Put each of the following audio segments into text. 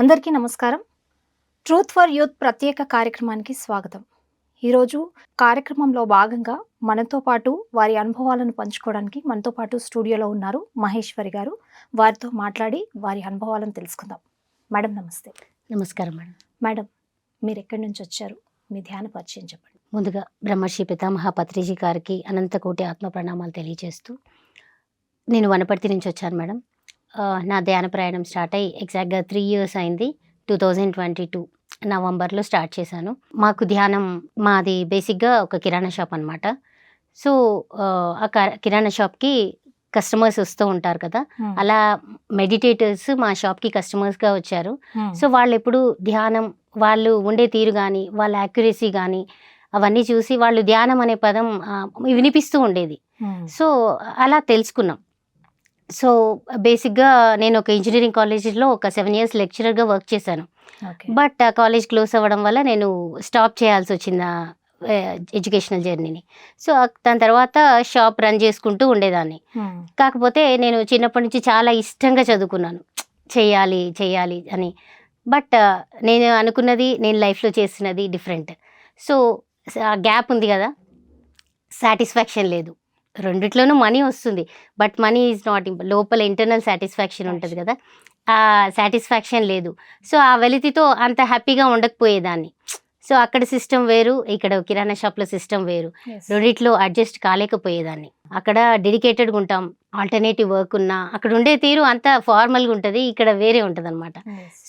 అందరికీ నమస్కారం. Truth for youth ప్రత్యేక కార్యక్రమానికి స్వాగతం. ఈరోజు కార్యక్రమంలో భాగంగా మనతో పాటు వారి అనుభవాలను పంచుకోవడానికి మనతో పాటు స్టూడియోలో ఉన్నారు మహేశ్వరి గారు. వారితో మాట్లాడి వారి అనుభవాలను తెలుసుకుందాం. మేడం నమస్తే. నమస్కారం మేడం. మేడం మీరు ఎక్కడి నుంచి వచ్చారు? మీ ధ్యాన పరిచయం చెప్పండి. ముందుగా బ్రహ్మర్షి పితామహ పత్రిజీ గారికి అనంతకోటి ఆత్మ ప్రణామాలు తెలియజేస్తూ నేను వనపర్తి నుంచి వచ్చాను మేడం. నా ధ్యాన ప్రయాణం స్టార్ట్ అయ్యి ఎగ్జాక్ట్గా త్రీ ఇయర్స్ అయింది. టూ థౌజండ్ ట్వంటీ టూ నవంబర్లో స్టార్ట్ చేశాను. మాకు ధ్యానం మాది బేసిక్గా ఒక కిరాణా షాప్ అనమాట సో ఆ, కిరాణా షాప్కి కస్టమర్స్ వస్తూ ఉంటారు కదా. అలా మెడిటేటర్స్ మా షాప్కి కస్టమర్స్గా వచ్చారు. సో వాళ్ళు ఎప్పుడు ధ్యానం వాళ్ళు ఉండే తీరు కానీ వాళ్ళ యాక్యురసీ కానీ అవన్నీ చూసి వాళ్ళు ధ్యానం అనే పదం వినిపిస్తూ ఉండేది. సో అలా తెలుసుకున్నాం. సో బేసిక్గా నేను ఒక ఇంజనీరింగ్ కాలేజీలో ఒక సెవెన్ ఇయర్స్ లెక్చరర్గా వర్క్ చేశాను. బట్ ఆ కాలేజ్ క్లోజ్ అవ్వడం వల్ల నేను స్టాప్ చేయాల్సి వచ్చింది ఎడ్యుకేషనల్ జర్నీని. సో దాని తర్వాత షాప్ రన్ చేసుకుంటూ ఉండేదాన్ని. కాకపోతే నేను చిన్నప్పటి నుంచి చాలా ఇష్టంగా చదువుకున్నాను. చెయ్యాలి చెయ్యాలి అని. బట్ నేను అనుకున్నది నేను లైఫ్లో చేస్తున్నది డిఫరెంట్. సో ఆ గ్యాప్ ఉంది కదా? సాటిస్ఫాక్షన్ లేదు. రెండిట్లోనూ మనీ వస్తుంది. బట్ మనీ ఈజ్ నాట్ లోపల ఇంటర్నల్ సాటిస్ఫాక్షన్ ఉంటుంది కదా. ఆ సాటిస్ఫాక్షన్ లేదు. సో ఆ వెలితితో అంత హ్యాపీగా ఉండకపోయేదాన్ని. సో అక్కడ సిస్టమ్ వేరు ఇక్కడ కిరాణా షాప్లో సిస్టమ్ వేరు. రెండిట్లో అడ్జస్ట్ కాలేకపోయేదాన్ని. అక్కడ డెడికేటెడ్గా ఉంటాం. ఆల్టర్నేటివ్ వర్క్ ఉన్నా అక్కడ ఉండే తీరు అంత ఫార్మల్గా ఉంటుంది ఇక్కడ వేరే ఉంటుంది అనమాట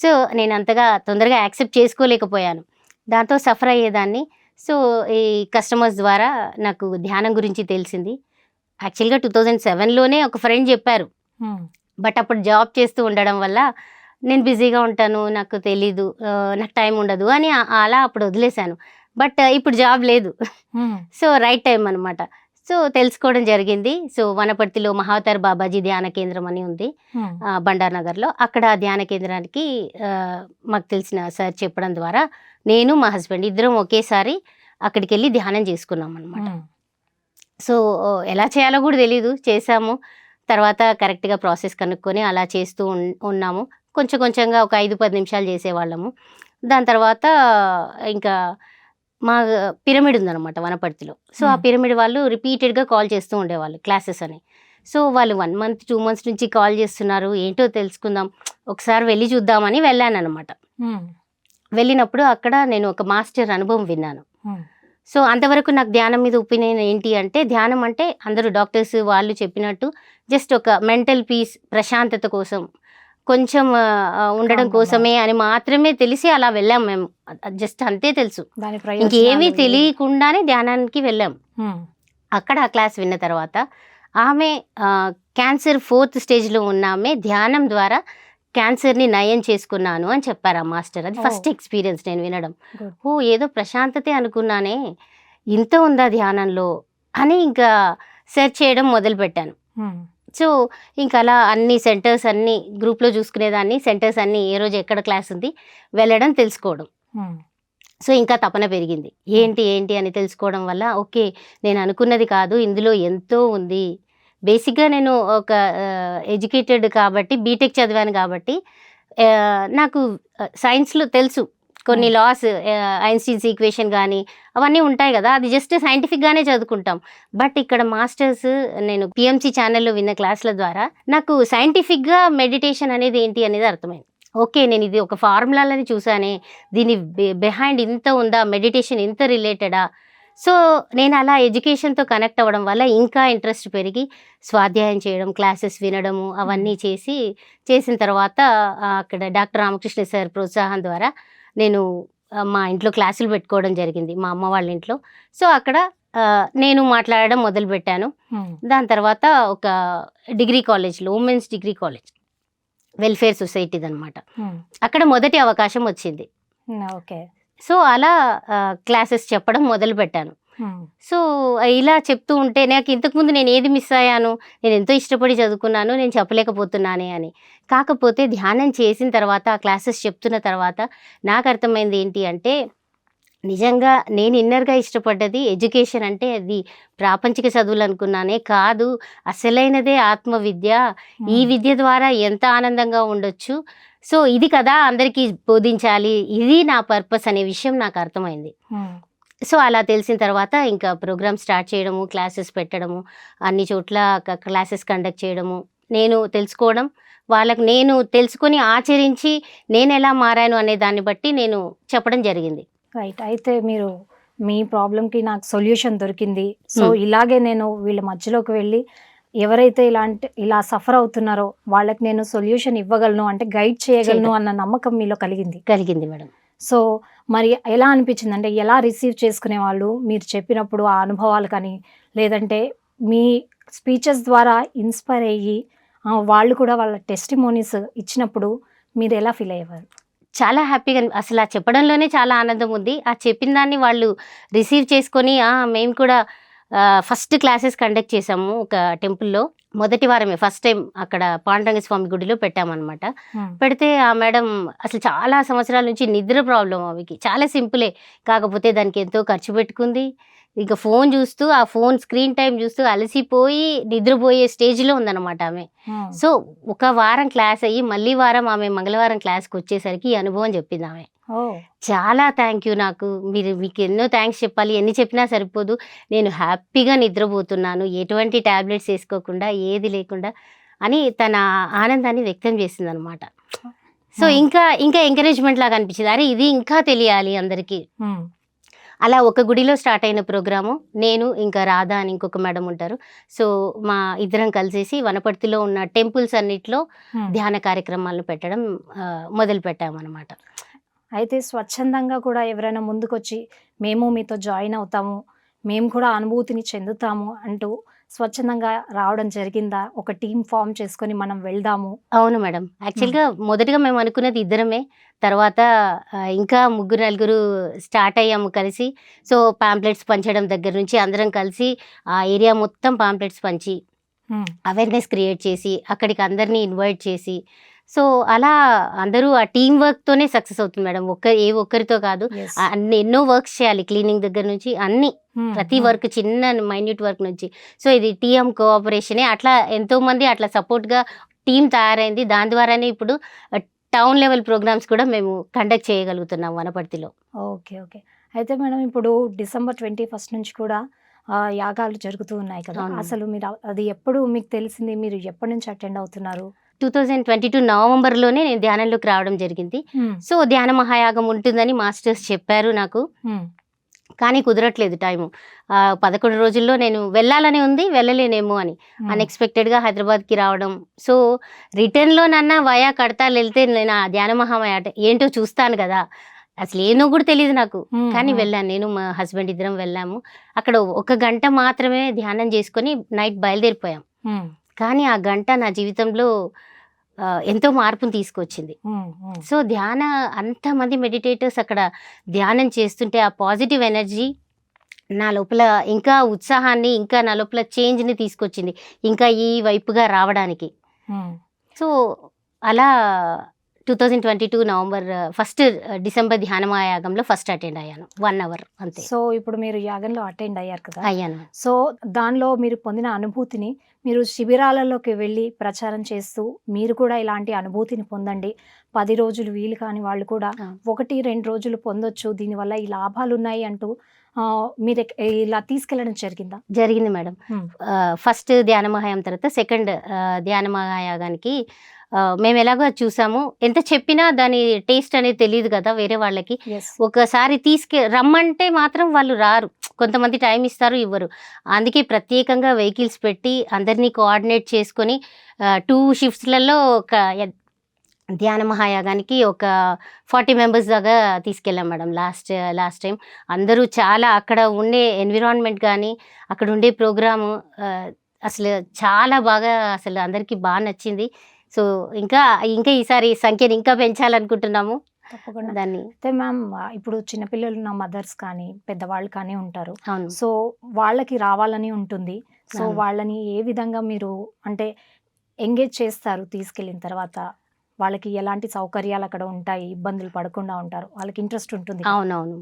సో నేను అంతగా తొందరగా యాక్సెప్ట్ చేసుకోలేకపోయాను. దాంతో సఫర్ అయ్యేదాన్ని. సో ఈ కస్టమర్స్ ద్వారా నాకు ధ్యానం గురించి తెలిసింది. యాక్చువల్గా టూ థౌజండ్ సెవెన్లోనే ఒక ఫ్రెండ్ చెప్పారు. బట్ అప్పుడు జాబ్ చేస్తూ ఉండడం వల్ల నేను బిజీగా ఉంటాను నాకు తెలీదు నాకు టైం ఉండదు అని అలా అప్పుడు వదిలేశాను. బట్ ఇప్పుడు జాబ్ లేదు. సో రైట్ టైం అనమాట సో తెలుసుకోవడం జరిగింది. సో వనపర్తిలో మహావతార్ బాబాజీ ధ్యాన కేంద్రం అని ఉంది. ఆ, బండార్ నగర్లో. అక్కడ ధ్యాన కేంద్రానికి మాకు తెలిసిన సార్ చెప్పడం ద్వారా నేను మా హస్బెండ్ ఇద్దరం ఒకేసారి అక్కడికి వెళ్ళి ధ్యానం చేసుకున్నాం అనమాట సో ఎలా చేయాలో కూడా తెలియదు చేసాము. తర్వాత కరెక్ట్గా ప్రాసెస్ కనుక్కొని అలా చేస్తూ ఉన్- ఉన్నాము. కొంచెం కొంచెంగా ఒక ఐదు పది నిమిషాలు చేసేవాళ్ళము. దాని తర్వాత ఇంకా మా పిరమిడ్ ఉందన్నమాట వనపర్తిలో. సో ఆ. పిరమిడ్ వాళ్ళు రిపీటెడ్గా కాల్ చేస్తూ ఉండేవాళ్ళు క్లాసెస్ అని. సో వాళ్ళు వన్ మంత్ టూ మంత్స్ నుంచి కాల్ చేస్తున్నారు. ఏంటో తెలుసుకుందాం. ఒకసారి వెళ్ళి చూద్దామని వెళ్ళాను అనమాట వెళ్ళినప్పుడు అక్కడ నేను ఒక మాస్టర్ అనుభవం విన్నాను. సో అంతవరకు నాకు ధ్యానం మీద ఒపీనియన్ ఏంటి అంటే ధ్యానం అంటే అందరూ డాక్టర్స్ వాళ్ళు చెప్పినట్టు జస్ట్ ఒక మెంటల్ పీస్ ప్రశాంతత కోసం కొంచెం ఉండడం కోసమే అని మాత్రమే తెలిసి అలా వెళ్ళాం మేము. జస్ట్ అంతే తెలుసు. ఇంకేమీ తెలియకుండానే ధ్యానానికి వెళ్ళాం. అక్కడ ఆ క్లాస్ విన్న తర్వాత ఆమె క్యాన్సర్ ఫోర్త్ స్టేజ్లో ఉన్న ఆమె ధ్యానం ద్వారా క్యాన్సర్ని నయం చేసుకున్నాను అని చెప్పారు ఆ మాస్టర్. అది. ఫస్ట్ ఎక్స్పీరియన్స్ నేను వినడం. ఓ ఏదో ప్రశాంతతే అనుకున్నానే ఇంత ఉందా ధ్యానంలో అని ఇంకా సెర్చ్ చేయడం మొదలుపెట్టాను. సో ఇంకా అలా అన్ని సెంటర్స్ అన్ని గ్రూప్లో చూసుకునేదాన్ని సెంటర్స్ అన్ని ఏ రోజు ఎక్కడ క్లాస్ ఉంది వెళ్ళడం తెలుసుకోవడం. సో ఇంకా తపన పెరిగింది. ఏంటి ఏంటి అని తెలుసుకోవడం వల్ల ఓకే నేను అనుకున్నది కాదు ఇందులో ఎంతో ఉంది బేసిక్గా నేను ఒక ఎడ్యుకేటెడ్ కాబట్టి బీటెక్ చదివాను కాబట్టి నాకు సైన్స్లో తెలుసు. కొన్ని. లాస్ ఐన్స్టీన్స్ ఈక్వేషన్ కానీ అవన్నీ ఉంటాయి కదా. అది జస్ట్ సైంటిఫిక్గానే చదువుకుంటాం. బట్ ఇక్కడ మాస్టర్స్ నేను పిఎంసి ఛానల్లో విన్న క్లాసుల ద్వారా నాకు సైంటిఫిక్గా మెడిటేషన్ అనేది ఏంటి అనేది అర్థమైంది. ఓకే నేను ఇది ఒక ఫార్ములాలని చూసానే దీని బిహైండ్ ఇంత ఉందా మెడిటేషన్ ఇంత రిలేటెడా? సో నేను అలా ఎడ్యుకేషన్తో కనెక్ట్ అవ్వడం వల్ల ఇంకా ఇంట్రెస్ట్ పెరిగి స్వాధ్యాయం చేయడం క్లాసెస్ వినడము అవన్నీ చేసి చేసిన తర్వాత అక్కడ డాక్టర్ రామకృష్ణ సార్ ప్రోత్సాహం ద్వారా నేను మా ఇంట్లో క్లాసులు పెట్టుకోవడం జరిగింది మా అమ్మ వాళ్ళ ఇంట్లో. సో అక్కడ నేను మాట్లాడడం మొదలుపెట్టాను. దాని తర్వాత ఒక డిగ్రీ కాలేజ్లో ఉమెన్స్ డిగ్రీ కాలేజ్ వెల్ఫేర్ సొసైటీది అనమాట అక్కడ మొదటి అవకాశం వచ్చింది. ఓకే. సో అలా క్లాసెస్ చెప్పడం మొదలు పెట్టాను. ఉమ్, సో ఇలా చెప్తూ ఉంటే నాకు ఇంతకుముందు నేను ఏది మిస్ అయ్యాను? నేను ఎంతో ఇష్టపడి చదువుకున్నాను నేను చెప్పలేకపోతున్నానే అని. కాకపోతే ధ్యానం చేసిన తర్వాత ఆ క్లాసెస్ చెప్తున్న తర్వాత నాకు అర్థమైంది ఏంటి అంటే నిజంగా నేను ఇన్నర్గా ఇష్టపడ్డది ఎడ్యుకేషన్ అంటే అది ప్రాపంచిక చదువులు అనుకున్నానే కాదు అసలైనదే ఆత్మ విద్య ఈ విద్య ద్వారా ఎంత ఆనందంగా ఉండొచ్చు? సో ఇది కదా అందరికీ బోధించాలి. ఇది నా పర్పస్ అనే విషయం నాకు అర్థమైంది. సో అలా తెలిసిన తర్వాత ఇంకా ప్రోగ్రామ్ స్టార్ట్ చేయడము క్లాసెస్ పెట్టడము అన్ని చోట్ల క్లాసెస్ కండక్ట్ చేయడము నేను తెలుసుకోవడం వాళ్ళకి నేను తెలుసుకొని ఆచరించి నేను ఎలా మారాను అనే దాన్ని బట్టి నేను చెప్పడం జరిగింది. రైట్ అయితే మీరు మీ ప్రాబ్లంకి నాకు సొల్యూషన్ దొరికింది. సో. ఇలాగే నేను వీళ్ళ మధ్యలోకి వెళ్ళి ఎవరైతే ఇలాంటి ఇలా సఫర్ అవుతున్నారో వాళ్ళకి నేను సొల్యూషన్ ఇవ్వగలను అంటే గైడ్ చేయగలను. అన్న నమ్మకం మీలో కలిగింది. కలిగింది మేడం. సో మరి ఎలా అనిపించింది అంటే ఎలా రిసీవ్ చేసుకునే వాళ్ళు మీరు చెప్పినప్పుడు ఆ అనుభవాలు కానీ లేదంటే మీ స్పీచెస్ ద్వారా ఇన్స్పైర్ అయ్యి వాళ్ళు కూడా వాళ్ళ టెస్టిమోనీస్ ఇచ్చినప్పుడు మీరు ఎలా ఫీల్ అయ్యేవారు? చాలా హ్యాపీగా అసలు ఆ చెప్పడంలోనే చాలా ఆనందం ఉంది. ఆ చెప్పిన దాన్ని వాళ్ళు రిసీవ్ చేసుకొని "ఆ, మేము కూడా ఫస్ట్ క్లాసెస్ కండక్ట్ చేసాము ఒక టెంపుల్లో మొదటి వారమే ఫస్ట్ టైం అక్కడ పాండురంగ స్వామి గుడిలో పెట్టామన్నమాట. పెడితే ఆ మేడం అసలు చాలా సంవత్సరాల నుంచి నిద్ర ప్రాబ్లం ఆమెకి చాలా సింపులే కాకపోతే దానికి ఎంతో ఖర్చు పెట్టుకుంది. ఇంకా ఫోన్ చూస్తూ ఆ ఫోన్ స్క్రీన్ టైం చూస్తూ అలసిపోయి నిద్రపోయే స్టేజ్లో ఉందన్నమాట ఆమె. సో ఒక వారం క్లాస్ అయ్యి మళ్ళీ వారం ఆమె మంగళవారం క్లాస్కి వచ్చేసరికి ఈ అనుభవం చెప్పింది ఆమె. చాలా థ్యాంక్ యూ నాకు. మీరు మీకు ఎన్నో థ్యాంక్స్ చెప్పాలి. ఎన్ని చెప్పినా సరిపోదు. నేను హ్యాపీగా నిద్రపోతున్నాను. ఎటువంటి ట్యాబ్లెట్స్ వేసుకోకుండా ఏది లేకుండా అని తన ఆనందాన్ని వ్యక్తం చేసింది అనమాట సో. ఇంకా ఇంకా ఎంకరేజ్మెంట్ లాగా అనిపించింది. అరే ఇది ఇంకా తెలియాలి అందరికీ. అలా ఒక గుడిలో స్టార్ట్ అయిన ప్రోగ్రాము. నేను ఇంకా రాధా అని ఇంకొక మేడం ఉంటారు. సో మా ఇద్దరం కలిసేసి వనపర్తిలో ఉన్న టెంపుల్స్ అన్నిట్లో. ధ్యాన కార్యక్రమాలను పెట్టడం మొదలు పెట్టామన్నమాట అయితే స్వచ్ఛందంగా కూడా ఎవరైనా ముందుకొచ్చి మేము మీతో జాయిన్ అవుతాము. మేము కూడా అనుభూతిని చెందుతాము అంటూ స్వచ్ఛందంగా రావడం జరిగిందా? ఒక టీం ఫామ్ చేసుకొని మనం వెళ్దాము. అవును మేడం. యాక్చువల్గా మొదటిగా మేము అనుకున్నది ఇద్దరమే. తర్వాత ఇంకా ముగ్గురు నలుగురు స్టార్ట్ అయ్యాము కలిసి. సో పాంప్లెట్స్ పంచడం దగ్గర నుంచి అందరం కలిసి ఆ ఏరియా మొత్తం పాంప్లెట్స్ పంచి అవేర్నెస్ క్రియేట్ చేసి అక్కడికి అందరినీ ఇన్వైట్ చేసి సో అలా అందరూ ఆ టీం వర్క్తోనే సక్సెస్ అవుతుంది మేడం. ఒక్క ఏ ఒక్కరితో కాదు. అన్ని ఎన్నో వర్క్స్ చేయాలి క్లీనింగ్ దగ్గర నుంచి అన్ని ఉమ్, ప్రతి ఉమ్, వర్క్ చిన్న మైన్యూట్ వర్క్ నుంచి. సో ఇది టీఎం కోఆపరేషనే. అట్లా ఎంతో మంది అట్లా సపోర్ట్గా టీం తయారైంది. దాని ద్వారానే ఇప్పుడు టౌన్ లెవెల్ ప్రోగ్రామ్స్ కూడా మేము కండక్ట్ చేయగలుగుతున్నాం వనపర్తిలో. Okay okay. అయితే మేడం ఇప్పుడు డిసెంబర్ ట్వంటీ ఫస్ట్ నుంచి కూడా యాగాలు జరుగుతూ ఉన్నాయి కదా. అసలు మీరు అది ఎప్పుడు మీకు తెలిసింది? మీరు ఎప్పటి నుంచి అటెండ్ అవుతున్నారు? టూ థౌజండ్ ట్వంటీ టూ నవంబర్లోనే నేను ధ్యానంలోకి రావడం జరిగింది. సో ధ్యాన మహాయాగం ఉంటుందని మాస్టర్స్ చెప్పారు నాకు. కానీ కుదరట్లేదు టైము. పదకొండు రోజుల్లో నేను వెళ్ళాలని ఉంది వెళ్ళలేనేమో అని. అన్ఎక్స్పెక్టెడ్గా హైదరాబాద్కి రావడం. సో రిటర్న్లో నన్న వయా కడతాలు వెళ్తే నేను ఆ ధ్యాన మహామయ ఏంటో చూస్తాను కదా. అసలు ఏందో కూడా తెలియదు నాకు. కానీ వెళ్ళాను. నేను మా హస్బెండ్ ఇద్దరం వెళ్ళాము. అక్కడ ఒక గంట మాత్రమే ధ్యానం చేసుకొని నైట్ బయలుదేరిపోయాం. కానీ ఆ గంట నా జీవితంలో ఎంతో మార్పును తీసుకొచ్చింది. సో ధ్యాన అంతమంది మెడిటేటర్స్ అక్కడ ధ్యానం చేస్తుంటే ఆ పాజిటివ్ ఎనర్జీ నా లోపల ఇంకా ఉత్సాహాన్ని ఇంకా నా లోపల చేంజ్ని తీసుకొచ్చింది. ఇంకా ఈ వైపుగా రావడానికి. సో అలా two thousand twenty two November first December ధ్యానమాయాగంలో first attend అయ్యాను. వన్ అవర్ అంతే. సో ఇప్పుడు మీరు యాగంలో అటెండ్ అయ్యారు కదా? అయ్యాను. సో దానిలో మీరు పొందిన అనుభూతిని మీరు శిబిరాలలోకి వెళ్ళి ప్రచారం చేస్తూ మీరు కూడా ఇలాంటి అనుభూతిని పొందండి. పది రోజులు వీలు కాని వాళ్ళు కూడా. ఒకటి రెండు రోజులు పొందొచ్చు. దీనివల్ల ఈ లాభాలు ఉన్నాయి అంటూ మీరు ఇలా తీసుకెళ్ళడం జరిగిందా? జరిగింది మేడం. ఫస్ట్ ధ్యానమహాయం తర్వాత సెకండ్ ధ్యానమహాయాగానికి ఆ, మేము ఎలాగో చూసాము. ఎంత చెప్పినా దాని టేస్ట్ అనేది తెలియదు కదా వేరే వాళ్ళకి. ఒకసారి తీసుకే రమ్మంటే మాత్రం వాళ్ళు రారు. కొంతమంది టైం ఇస్తారు ఇవ్వరు. అందుకే ప్రత్యేకంగా వెహికల్స్ పెట్టి అందరినీ కోఆర్డినేట్ చేసుకొని టూ షిఫ్ట్స్లలో ఒక ధ్యాన మహాయాగానికి ఒక ఫార్టీ మెంబర్స్ దాకా తీసుకెళ్ళాం మేడం లాస్ట్ లాస్ట్ టైం. అందరూ చాలా అక్కడ ఉండే ఎన్విరాన్మెంట్ కానీ అక్కడ ఉండే ప్రోగ్రాము అసలు చాలా బాగా అసలు అందరికీ బాగా నచ్చింది. సో ఇంకా ఇంకా ఈసారి సంఖ్యను ఇంకా పెంచాలనుకుంటున్నాము. తప్పకుండా. దాన్ని అయితే మ్యామ్ ఇప్పుడు చిన్నపిల్లలు ఉన్న మదర్స్ కానీ పెద్దవాళ్ళు కానీ ఉంటారు. సో వాళ్ళకి రావాలని ఉంటుంది. సో. వాళ్ళని ఏ విధంగా మీరు అంటే ఎంగేజ్ చేస్తారు తీసుకెళ్ళిన తర్వాత? వాళ్ళకి ఎలాంటి సౌకర్యాలు అక్కడ ఉంటాయి? ఇబ్బందులు పడకుండా ఉంటారు? వాళ్ళకి ఇంట్రెస్ట్ ఉంటుంది. అవునవును.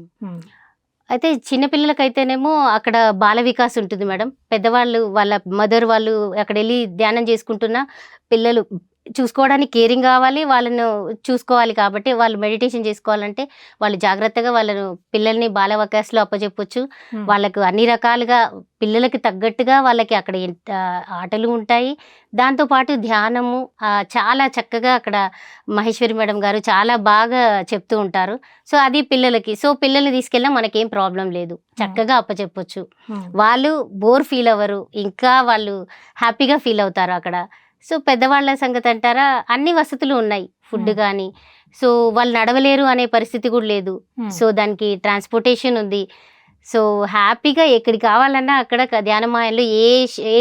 అయితే చిన్నపిల్లలకైతేనేమో అక్కడ బాల వికాస్ ఉంటుంది మేడం. పెద్దవాళ్ళు వాళ్ళ మదర్ వాళ్ళు అక్కడ వెళ్ళి ధ్యానం చేసుకుంటున్న పిల్లలు చూసుకోవడానికి కేరింగ్ కావాలి వాళ్ళను చూసుకోవాలి కాబట్టి వాళ్ళు మెడిటేషన్ చేసుకోవాలంటే వాళ్ళు జాగ్రత్తగా వాళ్ళను పిల్లల్ని బాల వికాస్లో అప్పచెప్పొచ్చు. వాళ్ళకు అన్ని రకాలుగా పిల్లలకి తగ్గట్టుగా వాళ్ళకి అక్కడ ఆటలు ఉంటాయి. దాంతోపాటు ధ్యానము చాలా చక్కగా అక్కడ మహేశ్వరి మేడం గారు చాలా బాగా చెప్తూ ఉంటారు. సో అది పిల్లలకి సో పిల్లల్ని తీసుకెళ్ళినా మనకేం ప్రాబ్లం లేదు. చక్కగా అప్పచెప్పొచ్చు వాళ్ళు బోర్ ఫీల్ అవ్వరు. ఇంకా వాళ్ళు హ్యాపీగా ఫీల్ అవుతారు అక్కడ. సో పెద్దవాళ్ళ సంగతి అంటారా? అన్ని వసతులు ఉన్నాయి. ఫుడ్. కానీ సో వాళ్ళు నడవలేరు అనే పరిస్థితి కూడా లేదు. సో దానికి ట్రాన్స్పోర్టేషన్ ఉంది. సో హ్యాపీగా ఎక్కడికి కావాలన్నా అక్కడ ధ్యానమాయంలో ఏ ఏ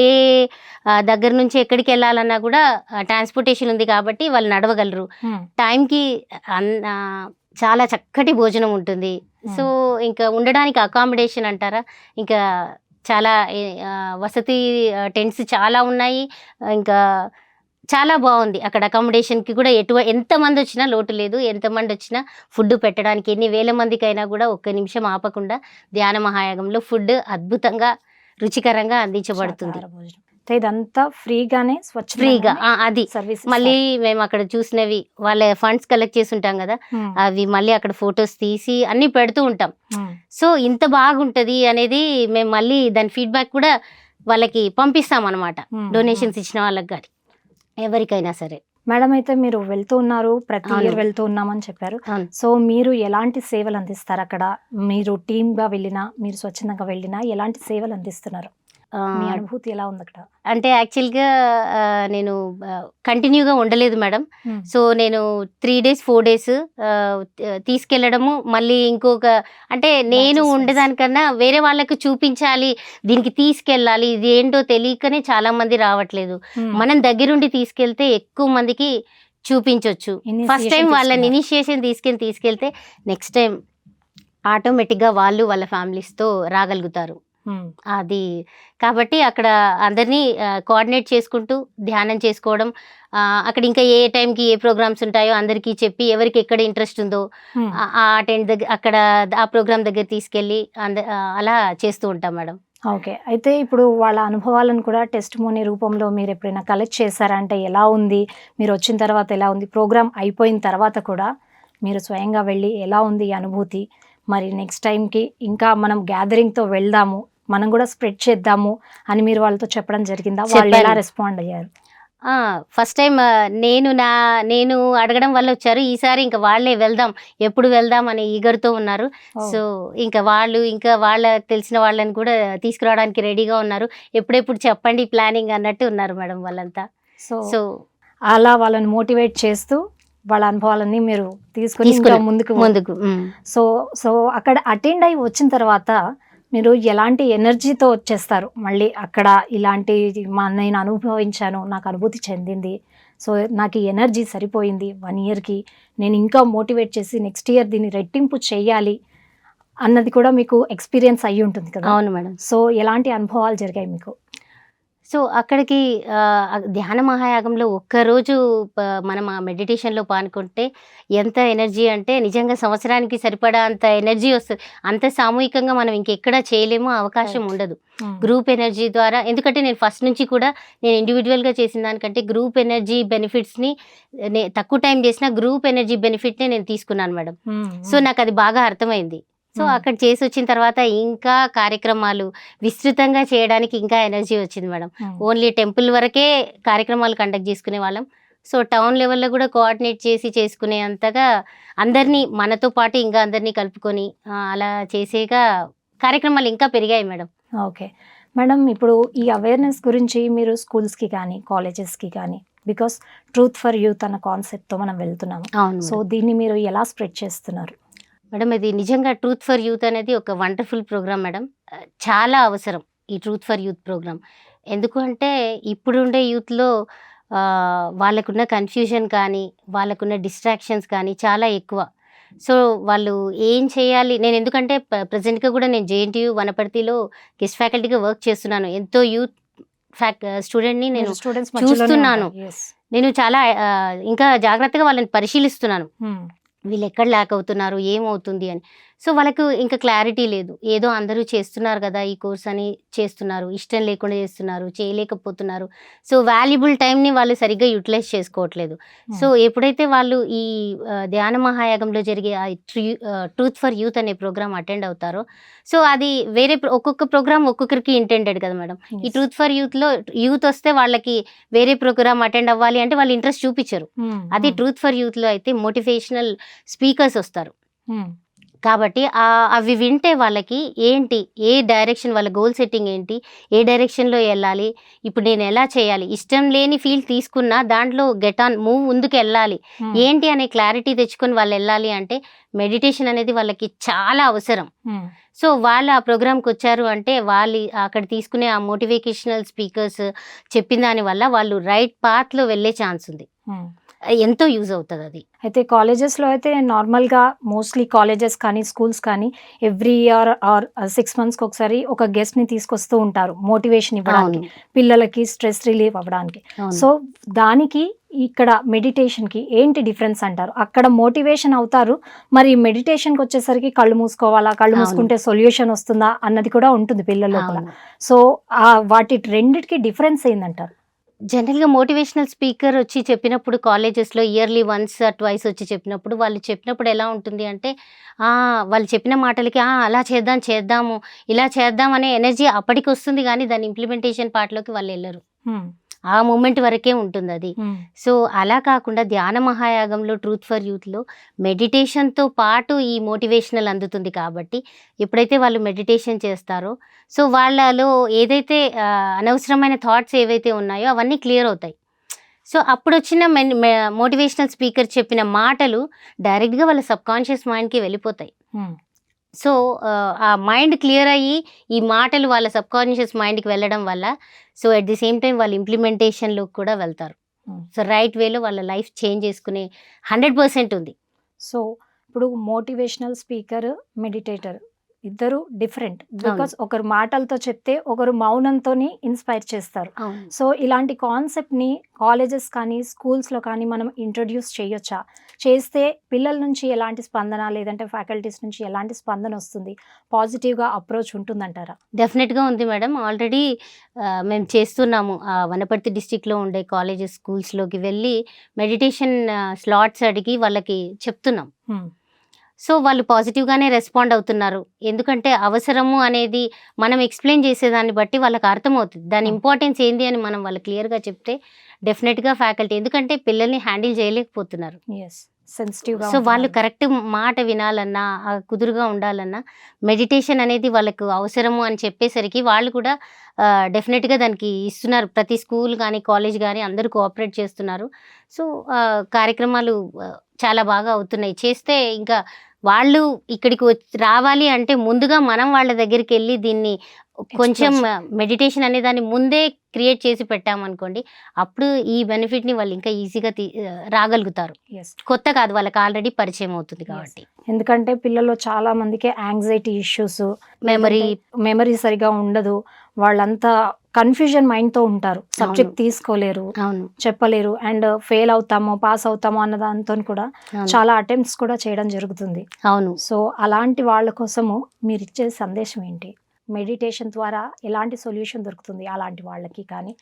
దగ్గర నుంచి ఎక్కడికి వెళ్ళాలన్నా కూడా ట్రాన్స్పోర్టేషన్ ఉంది కాబట్టి వాళ్ళు నడవగలరు. టైంకి చాలా చక్కటి భోజనం ఉంటుంది. సో ఇంకా ఉండడానికి అకామిడేషన్ అంటారా? ఇంకా చాలా వసతి టెంట్స్ చాలా ఉన్నాయి. ఇంకా చాలా బాగుంది. అక్కడ అకామిడేషన్కి కూడా ఎటువ ఎంతమంది వచ్చినా లోటు లేదు. ఎంతమంది వచ్చినా ఫుడ్ పెట్టడానికి ఎన్ని వేల మందికైనా కూడా ఒక్క నిమిషం ఆపకుండా ధ్యాన మహాయాగంలో ఫుడ్ అద్భుతంగా రుచికరంగా అందించబడుతుంది. భోజనం. ఇదంతా ఫ్రీగానే స్వచ్ఛ ఫ్రీగా అది. సర్వీస్ మళ్ళీ మేము అక్కడ చూసినవి వాళ్ళ ఫండ్స్ కలెక్ట్ చేసి ఉంటాం కదా అవి మళ్ళీ అక్కడ ఫొటోస్ తీసి అన్ని పెడుతూ ఉంటాం. సో ఇంత బాగుంటది అనేది మేము మళ్ళీ దాని ఫీడ్బ్యాక్ కూడా వాళ్ళకి పంపిస్తాం అనమాట డొనేషన్స్ ఇచ్చిన వాళ్ళకి కానీ ఎవరికైనా సరే. మేడం అయితే మీరు వెళ్తూ ఉన్నారు ప్రతి. ఇయర్ వెళ్తూ ఉన్నామని చెప్పారు. సో మీరు ఎలాంటి సేవలు అందిస్తారు అక్కడ? మీరు టీమ్గా వెళ్ళినా మీరు స్వచ్ఛందంగా వెళ్ళినా ఎలాంటి సేవలు అందిస్తున్నారు? మీ అనుభూతి ఎలా ఉంది అక్కడ అంటే యాక్చువల్గా నేను కంటిన్యూగా ఉండలేదు మేడం. సో నేను త్రీ డేస్ ఫోర్ డేస్ తీసుకెళ్ళడము మళ్ళీ ఇంకొక అంటే నేను ఉండేదానికన్నా వేరే వాళ్ళకి చూపించాలి దీనికి తీసుకెళ్ళాలి ఇది ఏంటో తెలియకనే చాలా మంది రావట్లేదు. మనం దగ్గరుండి తీసుకెళ్తే ఎక్కువ మందికి చూపించవచ్చు ఫస్ట్ టైం వాళ్ళని. ఇనిషియేషన్ తీసుకెళ్ళి తీసుకెళ్తే నెక్స్ట్ టైం ఆటోమేటిక్గా వాళ్ళు వాళ్ళ ఫ్యామిలీస్తో రాగలుగుతారు. అది. కాబట్టి అక్కడ అందరినీ కోఆర్డినేట్ చేసుకుంటూ ధ్యానం చేసుకోవడం అక్కడ ఇంకా ఏ టైంకి ఏ ప్రోగ్రామ్స్ ఉంటాయో అందరికీ చెప్పి ఎవరికి ఎక్కడ ఇంట్రెస్ట్ ఉందో. ఆ- టెంట్ దగ్గర అక్కడ ఆ ప్రోగ్రామ్ దగ్గర తీసుకెళ్ళి అంద అలా చేస్తూ ఉంటాం మేడం. ఓకే. అయితే ఇప్పుడు వాళ్ళ అనుభవాలను కూడా టెస్ట్ మోనీ రూపంలో మీరు ఎప్పుడైనా కలెక్ట్ చేశారా? అంటే ఎలా ఉంది? మీరు వచ్చిన తర్వాత ఎలా ఉంది? ప్రోగ్రామ్ అయిపోయిన తర్వాత కూడా మీరు స్వయంగా వెళ్ళి ఎలా ఉంది ఈ అనుభూతి? మరి నెక్స్ట్ టైంకి ఇంకా మనం గ్యాదరింగ్తో వెళ్దాము మనం కూడా స్ప్రెడ్ చేద్దాము అని మీరు వాళ్ళతో చెప్పడం జరిగిందా? వాళ్ళు ఎలా. రెస్పాండ్ అయ్యారు? ఫస్ట్ టైం నేను నా నేను అడగడం వల్ల వచ్చారు. ఈసారి ఇంకా వాళ్ళే వెళ్దాం ఎప్పుడు వెళ్దాం అనే ఈగర్తో ఉన్నారు. సో ఇంకా వాళ్ళు ఇంకా వాళ్ళ తెలిసిన వాళ్ళని కూడా తీసుకురావడానికి రెడీగా ఉన్నారు. ఎప్పుడెప్పుడు చెప్పండి ప్లానింగ్ అన్నట్టు ఉన్నారు మేడం వాళ్ళంతా. సో సో అలా వాళ్ళని మోటివేట్ చేస్తూ వాళ్ళ అనుభవాలన్నీ మీరు తీసుకుని ఇంకా. ముందుకు ముందుకు. సో సో అక్కడ అటెండ్ అయి వచ్చిన తర్వాత మీరు ఎలాంటి ఎనర్జీతో వచ్చేస్తారు? మళ్ళీ అక్కడ ఇలాంటి మా నేను అనుభవించాను నాకు అనుభూతి చెందింది. సో నాకు ఈ ఎనర్జీ సరిపోయింది వన్ ఇయర్కి నేను ఇంకా మోటివేట్ చేసి నెక్స్ట్ ఇయర్ దీన్ని రెట్టింపు చేయాలి అన్నది కూడా మీకు ఎక్స్పీరియన్స్ అయ్యి ఉంటుంది కదా? అవును మేడం. సో ఎలాంటి అనుభవాలు జరిగాయి మీకు? సో అక్కడికి ధ్యాన మహాయాగంలో ఒక్కరోజు ప- మనం ఆ మెడిటేషన్లో పానుకుంటే ఎంత ఎనర్జీ అంటే నిజంగా సంవత్సరానికి సరిపడా అంత ఎనర్జీ వస్తుంది అంత సామూహికంగా మనం ఇంకెక్కడ చేయలేమో అవకాశం. ఉండదు. గ్రూప్ ఎనర్జీ ద్వారా ఎందుకంటే నేను ఫస్ట్ నుంచి కూడా నేను ఇండివిజువల్గా చేసిన దానికంటే గ్రూప్ ఎనర్జీ బెనిఫిట్స్ని నే తక్కువ టైం చేసిన గ్రూప్ ఎనర్జీ బెనిఫిట్ని నేను తీసుకున్నాను మేడం. సో నాకు అది బాగా అర్థమైంది. సో. అక్కడ చేసి వచ్చిన తర్వాత ఇంకా కార్యక్రమాలు విస్తృతంగా చేయడానికి ఇంకా ఎనర్జీ వచ్చింది మేడం. ఓన్లీ టెంపుల్ వరకే కార్యక్రమాలు కండక్ట్ చేసుకునే వాళ్ళం. సో టౌన్ లెవెల్లో కూడా కోఆర్డినేట్ చేసి చేసుకునే అంతగా అందరినీ మనతో పాటు ఇంకా అందరినీ కలుపుకొని అలా చేసేగా కార్యక్రమాలు ఇంకా పెరిగాయి మేడం. ఓకే. మేడం ఇప్పుడు ఈ అవేర్నెస్ గురించి మీరు స్కూల్స్కి కానీ కాలేజెస్కి కానీ బికాస్ ట్రూత్ ఫర్ యూత్ అన్న కాన్సెప్ట్తో మనం వెళ్తున్నాము. సో దీన్ని మీరు ఎలా స్ప్రెడ్ చేస్తున్నారు? మేడం ఇది నిజంగా ట్రూత్ ఫర్ యూత్ అనేది ఒక వండర్ఫుల్ ప్రోగ్రామ్ మేడం. చాలా అవసరం ఈ ట్రూత్ ఫర్ యూత్ ప్రోగ్రామ్. ఎందుకు అంటే ఇప్పుడుండే యూత్లో వాళ్ళకున్న కన్ఫ్యూజన్ కానీ వాళ్ళకున్న డిస్ట్రాక్షన్స్ కానీ చాలా ఎక్కువ. సో వాళ్ళు ఏం చేయాలి? నేను ఎందుకంటే ప్రజెంట్గా కూడా నేను జేఎన్టీయూ వనపర్తిలో గెస్ట్ ఫ్యాకల్టీగా వర్క్ చేస్తున్నాను. ఎంతో యూత్ ఫ్యాక్ స్టూడెంట్ని నేను చూస్తున్నాను. నేను చాలా ఇంకా జాగ్రత్తగా వాళ్ళని పరిశీలిస్తున్నాను. వీళ్ళు ఎక్కడ ల్యాక్ అవుతున్నారు? ఏమవుతుంది అని. సో వాళ్ళకు ఇంకా క్లారిటీ లేదు. ఏదో అందరూ చేస్తున్నారు కదా ఈ కోర్స్ అని చేస్తున్నారు. ఇష్టం లేకుండా చేస్తున్నారు చేయలేకపోతున్నారు. సో వాల్యుబుల్ టైంని వాళ్ళు సరిగ్గా యూటిలైజ్ చేసుకోవట్లేదు. సో ఎప్పుడైతే వాళ్ళు ఈ ధ్యాన మహాయాగంలో జరిగే ఆ ట్రూత్ ఫర్ యూత్ అనే ప్రోగ్రామ్ అటెండ్ అవుతారో సో అది వేరే ఒక్కొక్క ప్రోగ్రామ్ ఒక్కొక్కరికి ఇంటెండెడ్ కదా మేడం. ఈ ట్రూత్ ఫర్ యూత్లో యూత్ వస్తే వాళ్ళకి వేరే ప్రోగ్రామ్ అటెండ్ అవ్వాలి అంటే వాళ్ళు ఇంట్రెస్ట్ చూపించరు. అదే ట్రూత్ ఫర్ యూత్లో అయితే మోటివేషనల్ స్పీకర్స్ వస్తారు. కాబట్టి అవి వింటే వాళ్ళకి ఏంటి ఏ డైరెక్షన్ వాళ్ళ గోల్ సెట్టింగ్ ఏంటి ఏ డైరెక్షన్లో వెళ్ళాలి ఇప్పుడు నేను ఎలా చేయాలి ఇష్టం లేని ఫీల్డ్ తీసుకున్నా దాంట్లో గెట్ ఆన్ మూవ్ ముందుకు వెళ్ళాలి. ఏంటి అనే క్లారిటీ తెచ్చుకొని వాళ్ళు వెళ్ళాలి అంటే మెడిటేషన్ అనేది వాళ్ళకి చాలా అవసరం. సో వాళ్ళు ఆ ప్రోగ్రామ్కి వచ్చారు అంటే వాళ్ళు అక్కడ తీసుకునే ఆ మోటివేషనల్ స్పీకర్స్ చెప్పిన దాని వల్ల వాళ్ళు రైట్ పాత్లో వెళ్ళే ఛాన్స్ ఉంది. ఎంతో యూజ్ అవుతుంది అది. అయితే కాలేజెస్లో అయితే నార్మల్గా మోస్ట్లీ కాలేజెస్ కానీ స్కూల్స్ కానీ ఎవ్రీ ఇయర్ ఆర్ సిక్స్ మంత్స్కి ఒకసారి ఒక గెస్ట్ని తీసుకొస్తూ ఉంటారు మోటివేషన్ ఇవ్వడానికి పిల్లలకి స్ట్రెస్ రిలీఫ్ అవ్వడానికి. సో దానికి ఇక్కడ మెడిటేషన్కి ఏంటి డిఫరెన్స్ అంటారు? అక్కడ మోటివేషన్ అవుతారు మరి మెడిటేషన్కి వచ్చేసరికి కళ్ళు మూసుకోవాలా? కళ్ళు. మూసుకుంటే సొల్యూషన్ వస్తుందా? అన్నది కూడా ఉంటుంది పిల్లల లోపల అవును. సో వాటి రెండిటికి డిఫరెన్స్ ఏందంటారు? జనరల్గా మోటివేషనల్ స్పీకర్ వచ్చి చెప్పినప్పుడు కాలేజెస్లో ఇయర్లీ వన్స్ ట్వైస్ వచ్చి చెప్పినప్పుడు వాళ్ళు చెప్పినప్పుడు ఎలా ఉంటుంది అంటే వాళ్ళు చెప్పిన మాటలకి అలా చేద్దాం చేద్దాము ఇలా చేద్దాం అనే ఎనర్జీ అప్పటికి వస్తుంది కానీ దాని ఇంప్లిమెంటేషన్ పార్ట్లోకి వాళ్ళు వెళ్ళరు. ఆ మూమెంట్ వరకే ఉంటుంది అది సో అలా కాకుండా ధ్యాన మహాయాగంలో ట్రూత్ ఫర్ యూత్లో మెడిటేషన్తో పాటు ఈ మోటివేషనల్ అందుతుంది కాబట్టి ఎప్పుడైతే వాళ్ళు మెడిటేషన్ చేస్తారో సో వాళ్ళలో ఏదైతే అనవసరమైన థాట్స్ ఏవైతే ఉన్నాయో అవన్నీ క్లియర్ అవుతాయి. సో అప్పుడు వచ్చిన మోటివేషనల్ స్పీకర్ చెప్పిన మాటలు డైరెక్ట్గా వాళ్ళ సబ్ కాన్షియస్ మైండ్కి వెళ్ళిపోతాయి. సో ఆ, ఆ మైండ్ క్లియర్ అయ్యి ఈ మాటలు వాళ్ళ సబ్ కాన్షియస్ మైండ్కి వెళ్ళడం వల్ల so at the same time వాళ్ళు ఇంప్లిమెంటేషన్లోకి కూడా వెళ్తారు Hmm. సో రైట్ వేలో వాళ్ళ లైఫ్ చేంజ్ చేసుకునే హండ్రెడ్ పర్సెంట్ ఉంది సో ఇప్పుడు మోటివేషనల్ స్పీకర్ మెడిటేటర్ ఇద్దరు డిఫరెంట్. బికాస్ ఒకరు మాటలతో చెప్తే ఒకరు మౌనంతో ఇన్స్పైర్ చేస్తారు. సో ఇలాంటి కాన్సెప్ట్ని కాలేజెస్ కానీ స్కూల్స్లో కానీ మనం ఇంట్రొడ్యూస్ చేయొచ్చా? చేస్తే పిల్లల నుంచి ఎలాంటి స్పందన లేదంటే ఫ్యాకల్టీస్ నుంచి ఎలాంటి స్పందన వస్తుంది? పాజిటివ్గా అప్రోచ్ ఉంటుందంటారా? డెఫినెట్గా ఉంది మేడం. ఆల్రెడీ మేము చేస్తున్నాము. వనపర్తి డిస్టిక్లో ఉండే కాలేజెస్ స్కూల్స్లోకి వెళ్ళి మెడిటేషన్ స్లాట్స్ అడిగి వాళ్ళకి చెప్తున్నాం. సో వాళ్ళు పాజిటివ్గానే రెస్పాండ్ అవుతున్నారు. ఎందుకంటే అవసరము అనేది మనం ఎక్స్ప్లెయిన్ చేసేదాన్ని బట్టి వాళ్ళకి అర్థమవుతుంది. దాని. ఇంపార్టెన్స్ ఏంది అని మనం వాళ్ళు క్లియర్గా చెప్తే డెఫినెట్గా ఫ్యాకల్టీ ఎందుకంటే పిల్లల్ని హ్యాండిల్ చేయలేకపోతున్నారు. ఎస్ సెన్సిటివ్గా సో వాళ్ళు కరెక్ట్ మాట వినాలన్నా కుదురుగా ఉండాలన్నా మెడిటేషన్ అనేది వాళ్ళకు అవసరము అని చెప్పేసరికి వాళ్ళు కూడా డెఫినెట్గా దానికి ఇస్తున్నారు. ప్రతి స్కూల్ కానీ కాలేజ్ కానీ అందరూ కోఆపరేట్ చేస్తున్నారు. సో కార్యక్రమాలు చాలా బాగా అవుతున్నాయి. చేస్తే ఇంకా వాళ్ళు ఇక్కడికి వచ్చి రావాలి అంటే ముందుగా మనం వాళ్ళ దగ్గరికి వెళ్ళి దీన్ని కొంచెం మెడిటేషన్ అనే దాన్ని ముందే క్రియేట్ చేసి పెట్టామనుకోండి అప్పుడు ఈ బెనిఫిట్ని వాళ్ళు ఇంకా ఈజీగా రాగలుగుతారు. కొత్త కాదు వాళ్ళకి ఆల్రెడీ పరిచయం అవుతుంది కాబట్టి. ఎందుకంటే పిల్లల్లో చాలా మందికి యాంగ్జైటీ ఇష్యూస్ మెమరీ మెమరీ సరిగా ఉండదు. వాళ్ళంతా కన్ఫ్యూజన్ మైండ్తో ఉంటారు. సబ్జెక్ట్ తీసుకోలేరు అవును. చెప్పలేరు అండ్ ఫెయిల్ అవుతామో పాస్ అవుతామో అన్న దాంతో కూడా. చాలా అటెంప్ట్స్ కూడా చేయడం జరుగుతుంది. అవును. సో అలాంటి వాళ్ళ కోసము మీరు ఇచ్చే సందేశం ఏంటి? మెడిటేషన్ ద్వారా ఎలాంటి సొల్యూషన్ దొరుకుతుంది అలాంటి వాళ్ళకి కానీ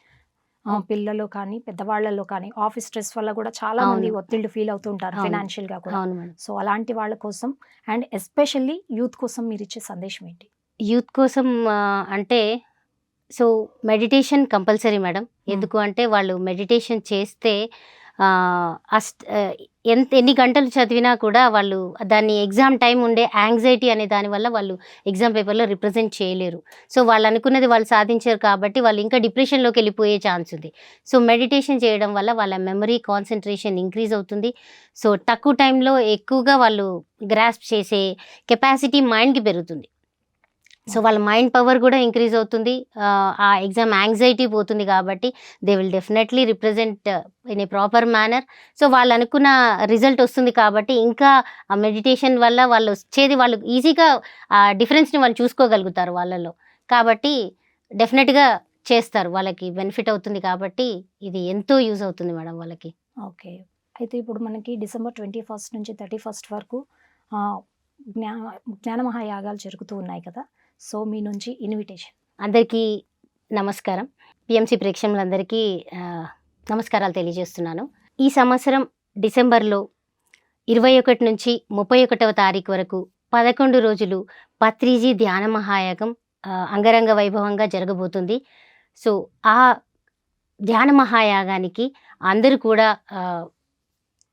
పిల్లలు కానీ పెద్దవాళ్ళలో కానీ ఆఫీస్ స్ట్రెస్ వల్ల కూడా చాలా మంది అవును. ఒత్తిళ్ళు ఫీల్ అవుతూ ఉంటారు. ఫైనాన్షియల్గా కూడా. సో అలాంటి వాళ్ళ కోసం అండ్ ఎస్పెషల్లీ యూత్ కోసం మీరు ఇచ్చే సందేశం ఏంటి? యూత్ కోసం అంటే సో మెడిటేషన్ కంపల్సరీ మేడం. ఎందుకు అంటే వాళ్ళు మెడిటేషన్ చేస్తే అష్ట అస్ట్ ఎంత ఎన్ని గంటలు చదివినా కూడా వాళ్ళు దాన్ని ఎగ్జామ్ టైం ఉండే యాంగ్జైటీ అనే దానివల్ల వాళ్ళు ఎగ్జామ్ పేపర్లో రిప్రజెంట్ చేయలేరు. సో వాళ్ళు అనుకున్నది వాళ్ళు సాధించారు కాబట్టి వాళ్ళు ఇంకా డిప్రెషన్లోకి వెళ్ళిపోయే ఛాన్స్ ఉంది. సో మెడిటేషన్ చేయడం వల్ల వాళ్ళ మెమరీ కాన్సన్ట్రేషన్ ఇంక్రీజ్ అవుతుంది. సో తక్కువ టైంలో ఎక్కువగా వాళ్ళు గ్రాస్ప్ చేసే కెపాసిటీ మైండ్కి పెరుగుతుంది. సో వాళ్ళ మైండ్ పవర్ కూడా ఇంక్రీజ్ అవుతుంది. ఆ, ఎగ్జామ్ యాంగ్జైటీ పోతుంది కాబట్టి they will definitely represent in a proper manner. So వాళ్ళు అనుకున్న రిజల్ట్ వస్తుంది కాబట్టి ఇంకా ఆ మెడిటేషన్ వల్ల వాళ్ళు వచ్చేది వాళ్ళు ఈజీగా ఆ డిఫరెన్స్ని వాళ్ళు చూసుకోగలుగుతారు వాళ్ళలో. కాబట్టి డెఫినెట్గా చేస్తారు వాళ్ళకి బెనిఫిట్ అవుతుంది కాబట్టి ఇది ఎంతో యూజ్ అవుతుంది మేడం వాళ్ళకి. ఓకే. అయితే ఇప్పుడు మనకి డిసెంబర్ ట్వంటీ ఫస్ట్ నుంచి థర్టీ ఫస్ట్ వరకు జ్ఞా జ్ఞాన మహాయాగాలు జరుగుతూ ఉన్నాయి కదా. సో మీ నుంచి ఇన్విటేషన్. అందరికీ నమస్కారం. పిఎంసి ప్రేక్షకులందరికీ నమస్కారాలు తెలియజేస్తున్నాను. ఈ సంవత్సరం డిసెంబర్లో ఇరవై ఒకటి నుంచి ముప్పై ఒకటవ తారీఖు వరకు పదకొండు రోజులు పత్రిజీ ధ్యాన మహాయాగం అంగరంగ వైభవంగా జరగబోతుంది. సో ఆ ధ్యాన మహాయాగానికి అందరూ కూడా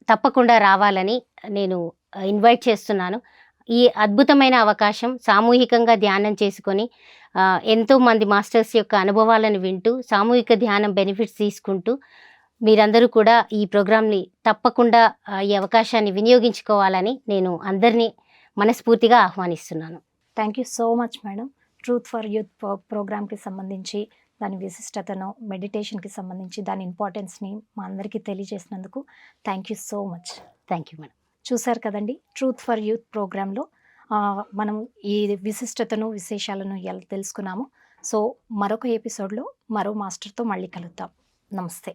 తప్పకుండా రావాలని నేను ఇన్వైట్ చేస్తున్నాను. ఈ అద్భుతమైన అవకాశం సామూహికంగా ధ్యానం చేసుకొని ఎంతో మంది మాస్టర్స్ యొక్క అనుభవాలను వింటూ సామూహిక ధ్యానం బెనిఫిట్స్ తీసుకుంటూ మీరందరూ కూడా ఈ ప్రోగ్రామ్ని తప్పకుండా ఈ అవకాశాన్ని వినియోగించుకోవాలని నేను అందరినీ మనస్ఫూర్తిగా ఆహ్వానిస్తున్నాను. Thank you so much madam. Truth for youth ప్రోగ్రామ్కి సంబంధించి దాని విశిష్టతను మెడిటేషన్కి సంబంధించి దాని ఇంపార్టెన్స్ని మా అందరికీ తెలియజేసినందుకు thank you so much. Thank you madam. చూశారు కదండి? ట్రూత్ ఫర్ యూత్ ప్రోగ్రాంలో మనం ఈ విశిష్టతను విశేషాలను ఎలా తెలుసుకున్నాము. సో మరొక ఎపిసోడ్లో మరో మాస్టర్తో మళ్ళీ కలుద్దాం. నమస్తే.